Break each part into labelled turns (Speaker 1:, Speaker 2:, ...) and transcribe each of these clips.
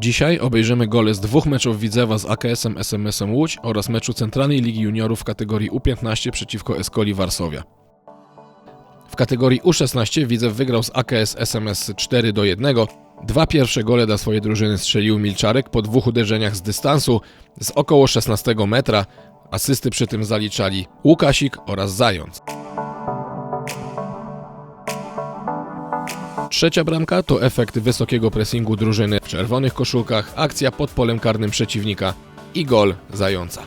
Speaker 1: Dzisiaj obejrzymy gole z dwóch meczów Widzewa z AKS-em SMS-em Łódź oraz meczu Centralnej Ligi Juniorów w kategorii U15 przeciwko Escoli Warszawia. W kategorii U16 Widzew wygrał z AKS SMS 4 do 1. Dwa pierwsze gole dla swojej drużyny strzelił Milczarek po dwóch uderzeniach z dystansu z około 16 metra. Asysty przy tym zaliczali Łukasik oraz Zając. Trzecia bramka to efekt wysokiego pressingu drużyny w czerwonych koszulkach, akcja pod polem karnym przeciwnika i gol Zająca.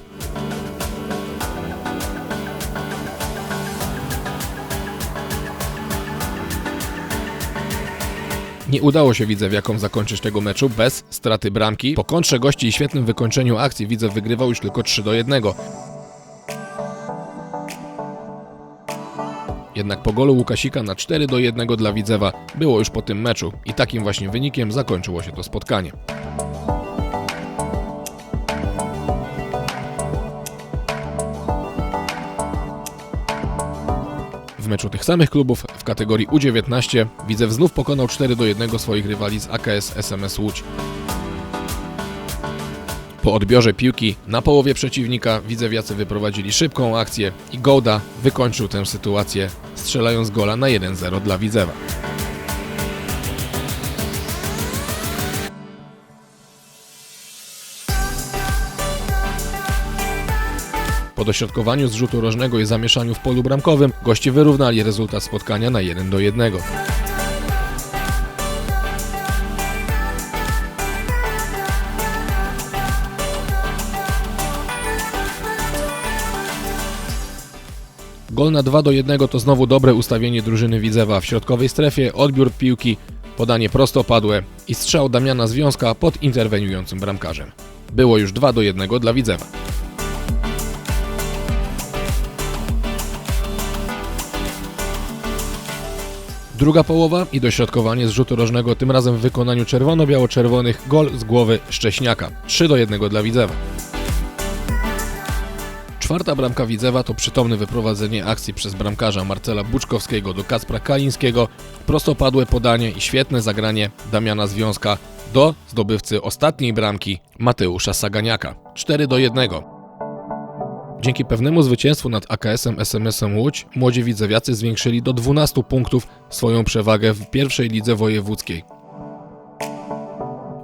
Speaker 1: Nie udało się Widzewiakom zakończyć tego meczu bez straty bramki. Po kontrze gości i świetnym wykończeniu akcji Widzew wygrywał już tylko 3 do 1. Jednak po golu Łukasika na 4 do 1 dla Widzewa było już po tym meczu i takim właśnie wynikiem zakończyło się to spotkanie. W meczu tych samych klubów w kategorii U19 Widzew znów pokonał 4 do 1 swoich rywali z AKS SMS Łódź. Po odbiorze piłki na połowie przeciwnika Widzewiacy wyprowadzili szybką akcję i Gołda wykończył tę sytuację strzelając gola na 1-0 dla Widzewa. Po dośrodkowaniu z rzutu rożnego i zamieszaniu w polu bramkowym goście wyrównali rezultat spotkania na 1 do 1. Gol na 2 do 1 to znowu dobre ustawienie drużyny Widzewa w środkowej strefie, odbiór piłki, podanie prostopadłe i strzał Damiana Związka pod interweniującym bramkarzem. Było już 2 do 1 dla Widzewa. Druga połowa i dośrodkowanie z rzutu rożnego, tym razem w wykonaniu czerwono-biało-czerwonych, gol z głowy Szcześniaka. 3 do 1 dla Widzewa. Czwarta bramka Widzewa to przytomne wyprowadzenie akcji przez bramkarza Marcela Buczkowskiego do Kacpra Kalińskiego, prostopadłe podanie i świetne zagranie Damiana Związka do zdobywcy ostatniej bramki Mateusza Saganiaka. 4 do 1. Dzięki pewnemu zwycięstwu nad AKS-em SMS-em Łódź młodzi widzewiacy zwiększyli do 12 punktów swoją przewagę w pierwszej lidze wojewódzkiej.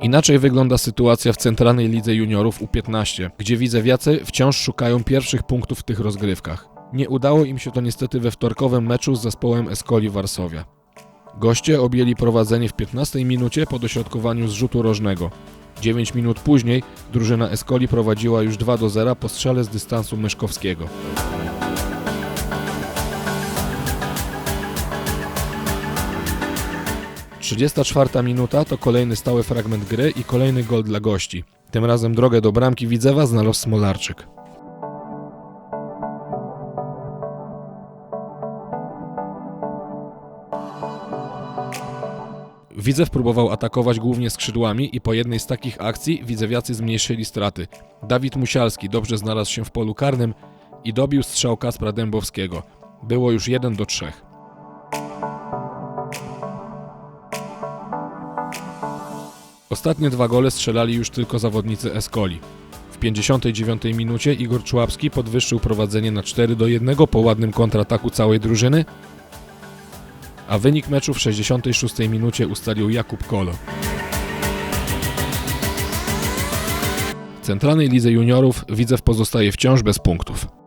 Speaker 1: Inaczej wygląda sytuacja w Centralnej Lidze Juniorów U15, gdzie widzewiacy wciąż szukają pierwszych punktów w tych rozgrywkach. Nie udało im się to niestety we wtorkowym meczu z zespołem Escoli Warszawia. Goście objęli prowadzenie w 15 minucie po dośrodkowaniu z rzutu rożnego. 9 minut później drużyna Escoli prowadziła już 2 do 0 po strzale z dystansu Myszkowskiego. Trzydziesta czwarta minuta to kolejny stały fragment gry i kolejny gol dla gości. Tym razem drogę do bramki Widzewa znalazł Smolarczyk. Widzew próbował atakować głównie skrzydłami i po jednej z takich akcji widzewiacy zmniejszyli straty. Dawid Musialski dobrze znalazł się w polu karnym i dobił strzał Kaspra Dębowskiego. Było już 1 do 3. Ostatnie dwa gole strzelali już tylko zawodnicy Escoli. W 59 minucie Igor Człapski podwyższył prowadzenie na 4 do 1 po ładnym kontrataku całej drużyny, a wynik meczu w 66 minucie ustalił Jakub Kolo. W Centralnej Lidze Juniorów Widzew pozostaje wciąż bez punktów.